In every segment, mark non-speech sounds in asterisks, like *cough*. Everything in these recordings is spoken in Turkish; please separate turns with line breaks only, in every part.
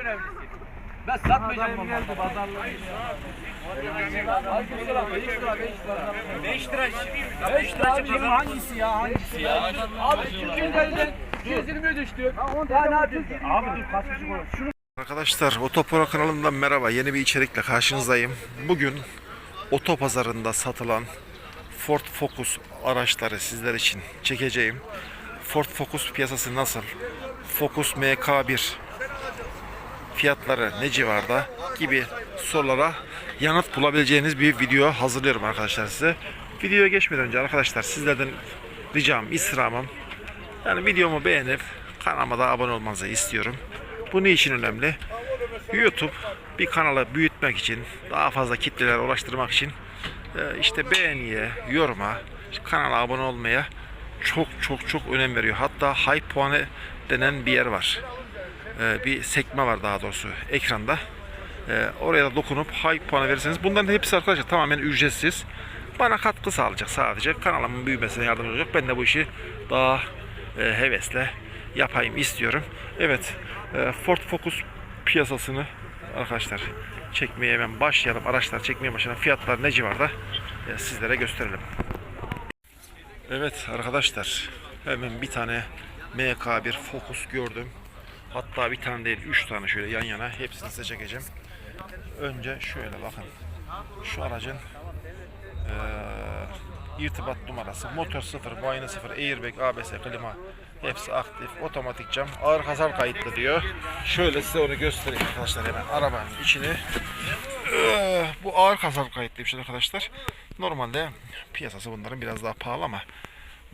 önemlisi. Ben satmayacağım bunu. Aleykümselam, beş lira, beş lira. Abi ya, hangisi ya hangisi ya? Abi kim kaleden 220 ödeştiriyor. Ya ne yapıyorsun? Abi dur kaç kişi. Şunu
Arkadaşlar Otopro kanalından merhaba. Yeni bir içerikle karşınızdayım. Bugün otopazarında satılan Ford Focus araçları sizler için çekeceğim. Ford Focus piyasası nasıl? Focus MK1 fiyatları ne civarda gibi sorulara yanıt bulabileceğiniz bir video hazırlıyorum arkadaşlar size. Videoya geçmeden önce arkadaşlar sizlerden ricam, istirhamım yani videomu beğenip kanalıma da abone olmanızı istiyorum. Bu ne için önemli? YouTube bir kanalı büyütmek için, daha fazla kitlelere ulaştırmak için e, işte beğeniye, yoruma, kanala abone olmaya çok çok çok önem veriyor. Hatta high puanı denen bir yer var. E, Bir sekme var daha doğrusu ekranda. E, Oraya da dokunup high puanı verirseniz bunların hepsi arkadaşlar tamamen ücretsiz. Bana katkı sağlayacak sadece. Kanalımın büyümesine yardımcı olacak. Ben de bu işi daha e, hevesle yapayım istiyorum. Evet, e, Ford Focus piyasasını arkadaşlar çekmeye hemen başlayalım. Araçlar çekmeye başlayan fiyatlar ne civarda e, sizlere gösterelim. Evet arkadaşlar hemen bir tane MK1 Focus gördüm. Hatta bir tane değil, üç tane şöyle yan yana hepsini size çekeceğim. Önce şöyle bakın. Şu aracın eee, irtibat numarası, motor sıfır, muayene sıfır, airbag, ABS, klima hepsi aktif, otomatik cam, ağır hasar kayıtlı diyor. Şöyle size onu göstereyim arkadaşlar hemen arabanın içini. Eee, bu ağır hasar kayıtlıymış arkadaşlar. Normalde piyasası bunların biraz daha pahalı ama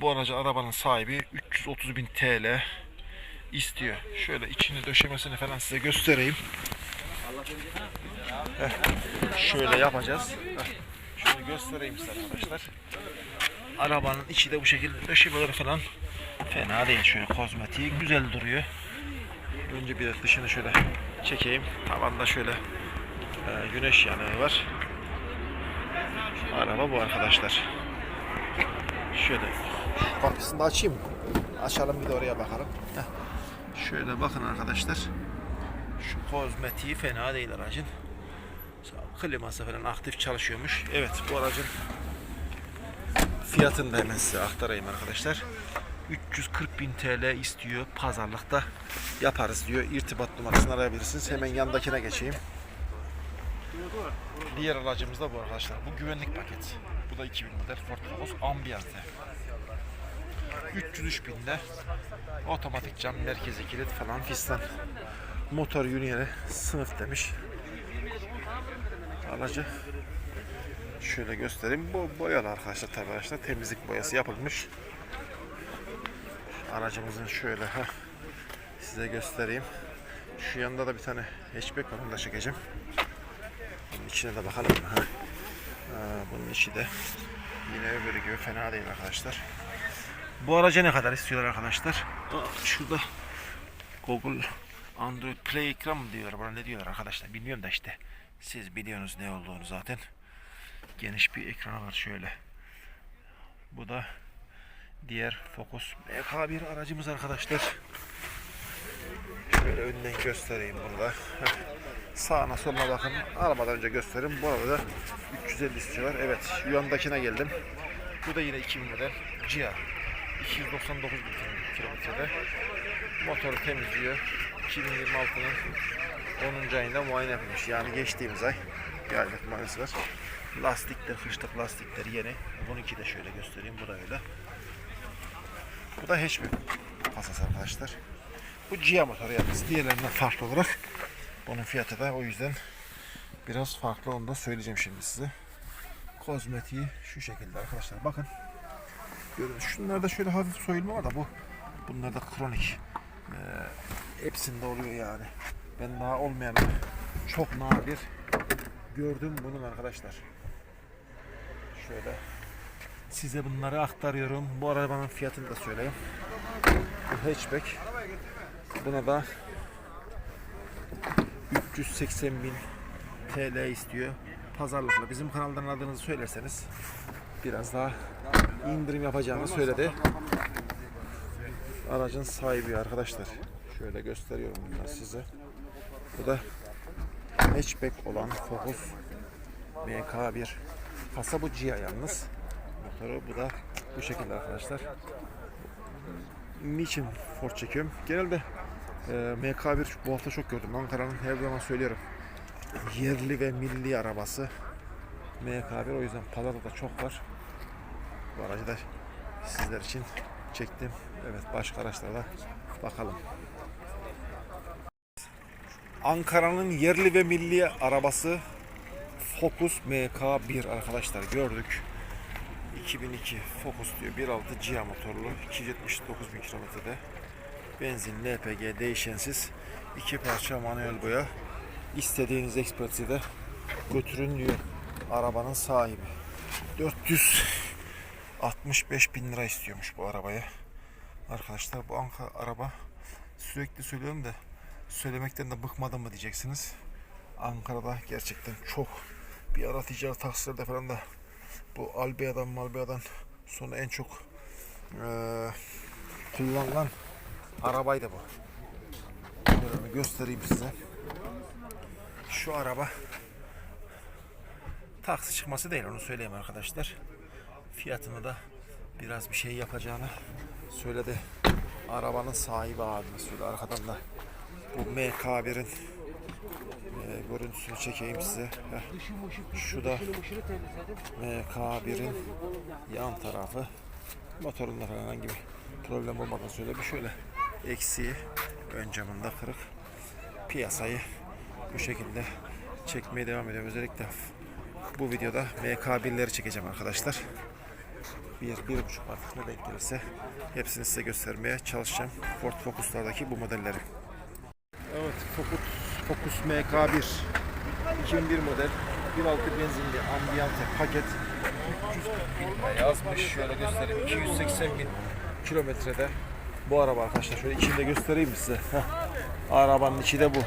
bu aracı arabanın sahibi 330 bin TL istiyor. Şöyle içini döşemesini falan size göstereyim. Heh, şöyle yapacağız. Heh, şöyle göstereyim size arkadaşlar. Arabanın içi de bu şekilde döşemeleri falan fena değil. Şöyle kozmetiği güzel duruyor. Önce bir de dışını şöyle çekeyim. Tavanda şöyle e, güneş yanığı var. Araba bu arkadaşlar. Şöyle kapısını da açayım mı? Açalım bir de oraya bakalım. Şöyle bakın arkadaşlar. Şu kozmetiği fena değil aracın. Kliması falan aktif çalışıyormuş. Evet bu aracın fiyatını da hemen size aktarayım arkadaşlar. 340 bin TL istiyor pazarlıkta yaparız diyor. İrtibat numarasını arayabilirsiniz. Hemen yandakine geçeyim. Diğer aracımız da bu arkadaşlar. Bu güvenlik paket. Bu da 2000 model Ford Focus Ambiente. 303 binde otomatik cam, merkezi kilit falan fistan. Motor yönüyle sınıf demiş. Aracı şöyle göstereyim. Bu boyalı arkadaşlar tabii arkadaşlar. Temizlik boyası yapılmış. Aracımızın şöyle heh, size göstereyim. Şu yanında da bir tane hatchback var. Onu da çekeceğim. Bunun içine de bakalım. Ha. Ha, bunun içi de yine öbürü gibi fena değil arkadaşlar. Bu araca ne kadar istiyorlar arkadaşlar? Şurada Google Android Play ekran mı diyorlar bana ne diyorlar arkadaşlar bilmiyorum da işte siz biliyorsunuz ne olduğunu zaten. Geniş bir ekranı var şöyle. Bu da diğer Focus MK1 aracımız arkadaşlar. Şöyle önden göstereyim bunu da. Heh. Sağına soluna bakın. Almadan önce göstereyim. Bu arada 350 istiyorlar. Evet yandakine geldim. Bu da yine 2000 model Gia. 299 bin kilometrede. Motoru temizliyor. 2026'nın 10. ayında muayene yapılmış. Yani geçtiğimiz ay bir aylık muayenesi var. Lastikler, kışlık lastikler yeni. Bununki de şöyle göstereyim. Bu da öyle. Bu da hiçbir kasası arkadaşlar. Bu Gia motoru yalnız diğerlerinden farklı olarak. Bunun fiyatı da o yüzden biraz farklı onu da söyleyeceğim şimdi size. Kozmetiği şu şekilde arkadaşlar bakın. Şunlarda şöyle hafif soyulma var da bu bunlar da kronik. Ee, hepsinde oluyor yani. Ben daha olmayan çok nadir gördüm bunun arkadaşlar. Şöyle size bunları aktarıyorum. Bu arabanın fiyatını da söyleyeyim. Bu hatchback. Buna da 380 bin TL istiyor. Pazarlıkla bizim kanaldan adınızı söylerseniz biraz daha indirim yapacağını söyledi. Aracın sahibi arkadaşlar. Şöyle gösteriyorum bunları size. Bu da hatchback olan Focus MK1. Kasa bu Gia yalnız. Motoru bu da bu şekilde arkadaşlar. Niçin Ford çekiyorum? Genelde e, MK1 bu hafta çok gördüm. Ankara'nın her zaman söylüyorum. Yerli ve milli arabası. MK1 o yüzden pazarda da çok var. Bu aracı da sizler için çektim. Evet başka araçlara bakalım. Ankara'nın yerli ve milli arabası Focus MK1 arkadaşlar gördük. 2002 Focus diyor 1.6 Gia motorlu 279 bin kilometrede benzin LPG değişensiz iki parça manuel boya istediğiniz ekspertize de götürün diyor arabanın sahibi 465 bin lira istiyormuş bu arabaya arkadaşlar bu Ankara araba sürekli söylüyorum da söylemekten de bıkmadım mı diyeceksiniz Ankara'da gerçekten çok bir ara ticaret taksilerde falan da bu Albea'dan Malbea'dan sonra en çok eee, kullanılan arabaydı bu. Böyle göstereyim size. Şu araba taksi çıkması değil onu söyleyeyim arkadaşlar. Fiyatını da biraz bir şey yapacağını söyledi. Arabanın sahibi abimiz söyledi. Arkadan da bu MK1'in e, görüntüsünü çekeyim size. Heh. Şu da MK1'in yan tarafı. Motorunda herhangi bir problem olmadığını söyledi. Şöyle eksiği ön camında kırık. Piyasayı bu şekilde çekmeye devam ediyorum. Özellikle bu videoda MK1'leri çekeceğim arkadaşlar. Bir, bir buçuk artık ne denk gelirse hepsini size göstermeye çalışacağım. Ford Focus'lardaki bu modelleri. Evet, Focus, Focus MK1 2001 model 1.6 benzinli ambiyante paket 340 bin lira yazmış. Şöyle göstereyim. 280 bin kilometrede bu araba arkadaşlar. Şöyle içinde göstereyim size. Heh. Arabanın içi de bu.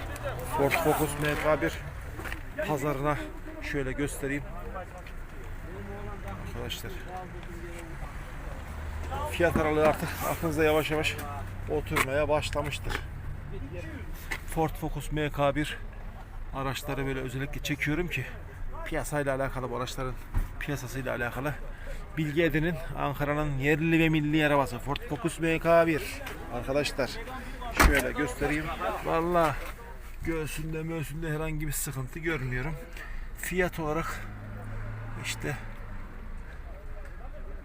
Ford Focus MK1 pazarına şöyle göstereyim. Arkadaşlar fiyat aralığı artık aklınıza yavaş yavaş oturmaya başlamıştır. Ford Focus MK1 araçları böyle özellikle çekiyorum ki piyasayla alakalı bu araçların piyasasıyla alakalı bilgi edinin. Ankara'nın yerli ve milli arabası Ford Focus MK1 arkadaşlar şöyle göstereyim. Valla göğsünde möğsünde herhangi bir sıkıntı görmüyorum. Fiyat olarak işte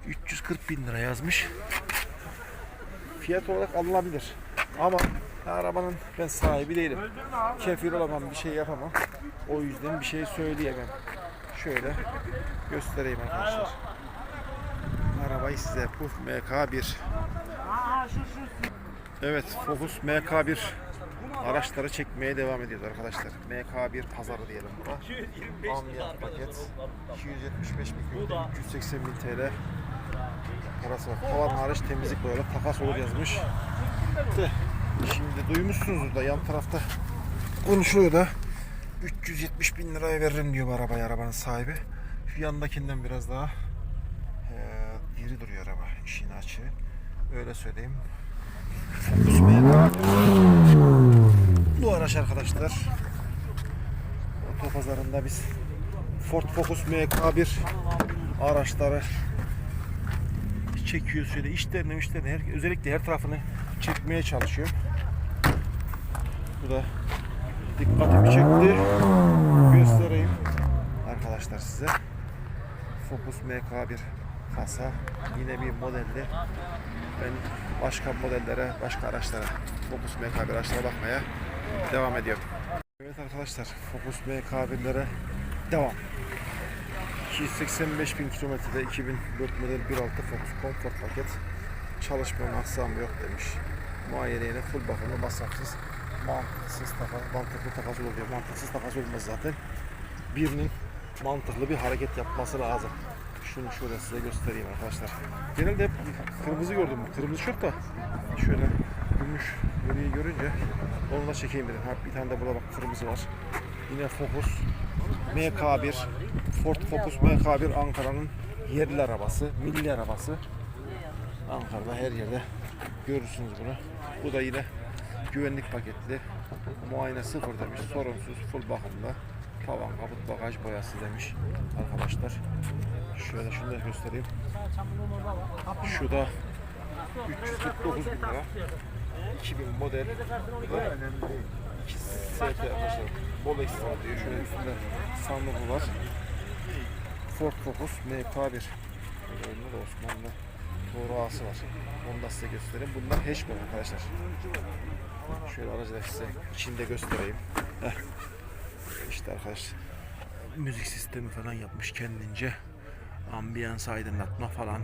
340 bin lira yazmış. Fiyat olarak alınabilir. Ama arabanın ben sahibi değilim. Kefil olamam, bir şey yapamam. O yüzden bir şey söyleyemem. Şöyle göstereyim arkadaşlar. Arabayı size bu MK1. Evet, Focus MK1 araçları çekmeye devam ediyoruz arkadaşlar. MK1 pazarı diyelim buna. Ambiyant paket 275 bin kilometre, 380 bin TL parası var. Tavan hariç temizlik boyalı takas olur yazmış. Şimdi duymuşsunuz da yan tarafta konuşuluyor da 370 bin liraya veririm diyor bu arabayı arabanın sahibi. Şu yandakinden biraz daha eee diri duruyor araba işin açığı. Öyle söyleyeyim. Bu araç arkadaşlar otopazarında biz Ford Focus MK1 araçları çekiyor şöyle içlerini içlerini her, özellikle her tarafını çekmeye çalışıyor. Bu da dikkatimi çekti. Göstereyim arkadaşlar size. Focus MK1 kasa yine bir modelli. Ben başka modellere, başka araçlara, Focus MK1 araçlara bakmaya devam ediyorum. Evet arkadaşlar, Focus MK1'lere devam. 285 bin kilometrede 2004 model 1.6 Focus Comfort paket çalışma aksam yok demiş. Muayeneye full bakımlı masrafsız mantıksız takas, mantıklı takas oluyor. Mantıksız takas olmaz zaten. Birinin mantıklı bir hareket yapması lazım. Şunu şöyle size göstereyim arkadaşlar. Genelde hep kırmızı gördüm. Kırmızı çok da şöyle gümüş griyi görünce onu da çekeyim dedim. Ha, bir tane de burada bak kırmızı var. Yine Focus MK1 Ford Focus MK1 Ankara'nın yerli arabası, milli arabası. Ankara'da her yerde görürsünüz bunu. Bu da yine güvenlik paketli. Muayene sıfır demiş. Sorunsuz, full bakımda. Tavan, kaput, bagaj boyası demiş arkadaşlar. Şöyle şunu da göstereyim. Şu da 349 bin lira. 2000 model. Bu da 2 ST arkadaşlar. Bol ekstra diyor. Şöyle üstünde sandığı var. Ford Focus MK1. Önünde de Osmanlı doğru ağası var. Onu da size göstereyim. Bunlar hatchback arkadaşlar. Şöyle aracı da size içinde göstereyim. Heh. İşte arkadaşlar müzik sistemi falan yapmış kendince. Ambiyans aydınlatma falan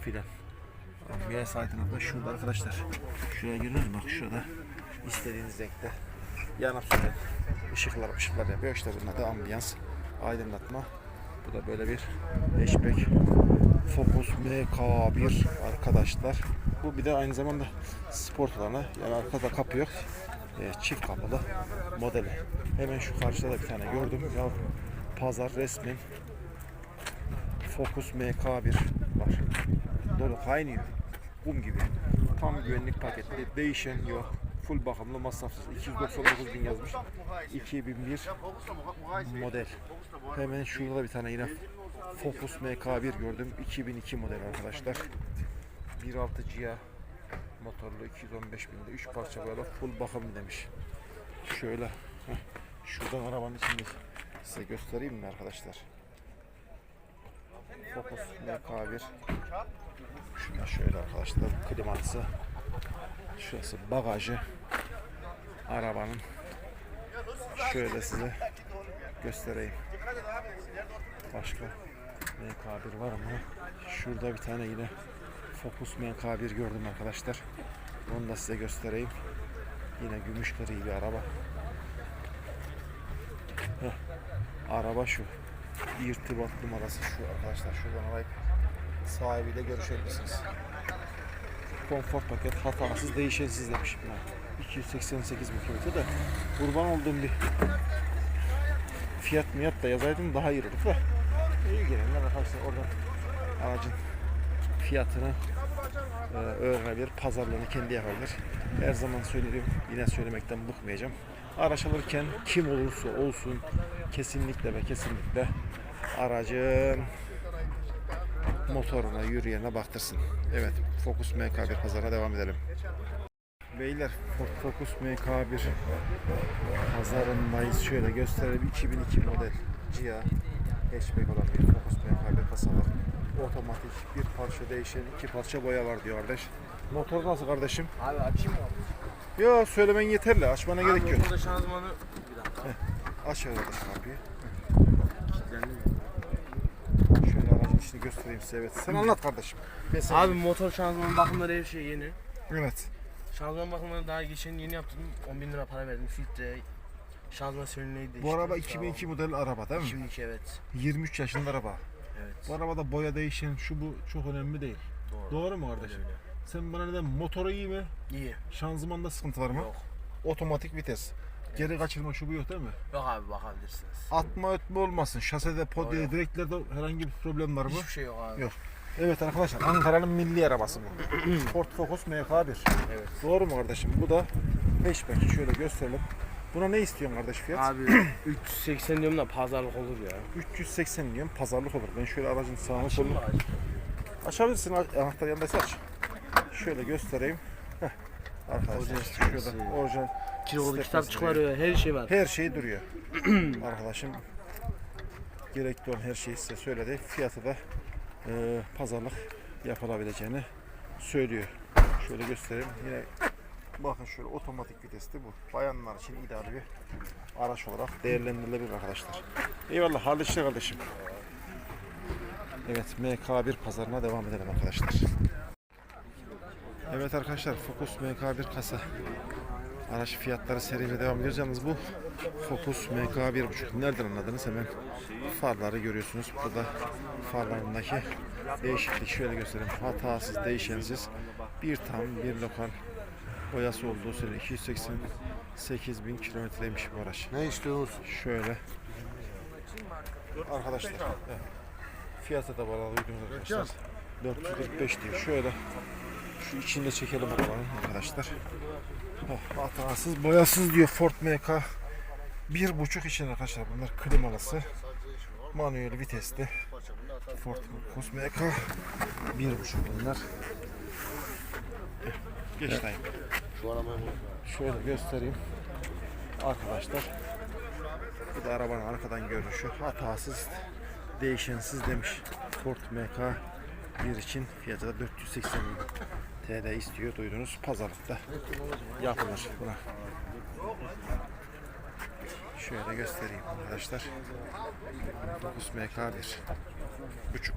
filan. Ambiyans aydınlatma şurada arkadaşlar. Şuraya görüyorsunuz? Bak şurada istediğiniz renkte yanıp sönen ışıklar yapıyor. İşte bunlar da ambiyans aydınlatma. Bu da böyle bir hatchback Focus MK1 arkadaşlar. Bu bir de aynı zamanda sport alanı. Yani arkada kapı yok. E, çift kapılı modeli. Hemen şu karşıda da bir tane gördüm. Ya pazar resmen Focus MK1 var. Dolu kaynıyor. Kum gibi. Tam güvenlik paketli. Değişen yok. Full bakımlı masrafsız. 299 bin yazmış. 2001 model. Hemen şurada da bir tane yine Focus MK1 gördüm. 2002 model arkadaşlar. 1.6 GA motorlu 215 binde 3 parça böyle full bakım demiş. Şöyle heh, şuradan arabanın içinde size göstereyim mi arkadaşlar? Focus MK1 Şuna şöyle arkadaşlar kliması Şurası bagajı arabanın şöyle size göstereyim. Başka MK1 var mı? Şurada bir tane yine Focus MK1 gördüm arkadaşlar. Onu da size göstereyim. Yine gümüş gri bir araba. Heh, Araba şu. İrtibat numarası şu arkadaşlar. Şuradan arayıp sahibiyle görüşebilirsiniz. Konfor paket hatasız değişensiz demişim ben. 288 bin kilometre de kurban olduğum bir fiyat miyat da yazaydım daha iyi olurdu da. İyi gelenler arkadaşlar oradan aracın fiyatını e, öğrenebilir, pazarlığını kendi yapabilir. Her zaman söylüyorum, yine söylemekten bıkmayacağım. Araç alırken kim olursa olsun kesinlikle ve kesinlikle aracın motoruna, yürüyene baktırsın. Evet, Focus MK1 pazarına devam edelim. Beyler, Ford Focus MK1 pazarındayız. Şöyle gösterelim. 2002 model GIA hatchback olan bir Focus MK1 kasa var. Otomatik bir parça değişen, iki parça boya var diyor kardeş. Motor nasıl kardeşim?
Abi açayım mı?
Yo söylemen yeterli. Açmana gerek yok.
Burada şanzımanı bir dakika.
Aç kardeş kapıyı.
Kilitlendi mi?
Şöyle aracın içini göstereyim size. Evet. Sen anlat kardeşim. Sana-
Abi motor şanzıman bakımları her şey yeni.
Evet.
Şanzıman bakımları daha geçen yeni yaptım. 10 bin lira para verdim. Filtre, şanzıman değişti.
Bu araba 2002 model araba değil mi?
2002 evet.
23 yaşında araba.
Evet.
Bu arabada boya değişen şu bu çok önemli değil.
Doğru.
Doğru mu kardeşim?
Öyle.
Sen bana neden motoru iyi mi?
İyi.
Şanzımanda sıkıntı var mı?
Yok.
Otomatik vites. Geri kaçırma şu bu yok değil mi?
Yok abi bakabilirsiniz.
Atma ötme olmasın. Şasede, podye,
Yok.
direklerde herhangi bir problem var mı?
Hiçbir şey yok abi.
Yok. Evet arkadaşlar Ankara'nın milli arabası bu. *clears throat* Ford Focus MK1.
Evet.
Doğru mu kardeşim? Bu da hatchback. Şöyle gösterelim. Buna ne istiyorsun kardeş fiyat?
Abi *clears throat* 380 diyorum da pazarlık olur ya.
380 diyorum pazarlık olur. Ben şöyle aracın sağını solunu açabilirsin. Anahtar yanındaysa aç. Şöyle göstereyim. Heh. Arkadaşlar şurada orijinal
Kilolu
Stepnesi
kitapçıkları her şey var.
her şey duruyor. *clears throat* Arkadaşım gerekli olan her şeyi size söyledi. Fiyatı da e, pazarlık yapılabileceğini söylüyor. Şöyle göstereyim. Yine bakın şöyle otomatik vitesli bu. Bayanlar için ideal bir araç olarak değerlendirilebilir arkadaşlar. Eyvallah. Hayırlı işler kardeşim. Evet MK1 pazarına devam edelim arkadaşlar. Evet arkadaşlar Focus MK1 kasa Araç fiyatları seriyle devam ediyoruz. Yalnız bu Focus MK 1.5. Nereden anladınız? Hemen farları görüyorsunuz. Burada farlarındaki değişiklik şöyle göstereyim. Hatasız, değişensiz. Bir tam, bir lokal boyası olduğu söyle 288 bin kilometreymiş bu araç.
Ne istiyorsun?
Şöyle. Arkadaşlar. evet. Fiyatı da bana duydunuz arkadaşlar. 445 diyor. Şöyle Şu içinde çekelim arabanın arkadaşlar. Oh, hatasız, boyasız diyor Ford MK. Bir buçuk için arkadaşlar bunlar klimalısı. Manuel vitesli. Ford Focus MK. Bir buçuk bunlar. Geç dayım. Şöyle göstereyim. Arkadaşlar. Bu da arabanın arkadan görünüşü. Hatasız, değişensiz demiş. Ford MK bir için fiyatı da 480 TL istiyor. Duydunuz. Pazarlıkta yapılır buna. Şöyle göstereyim arkadaşlar. Focus MK1 buçuk.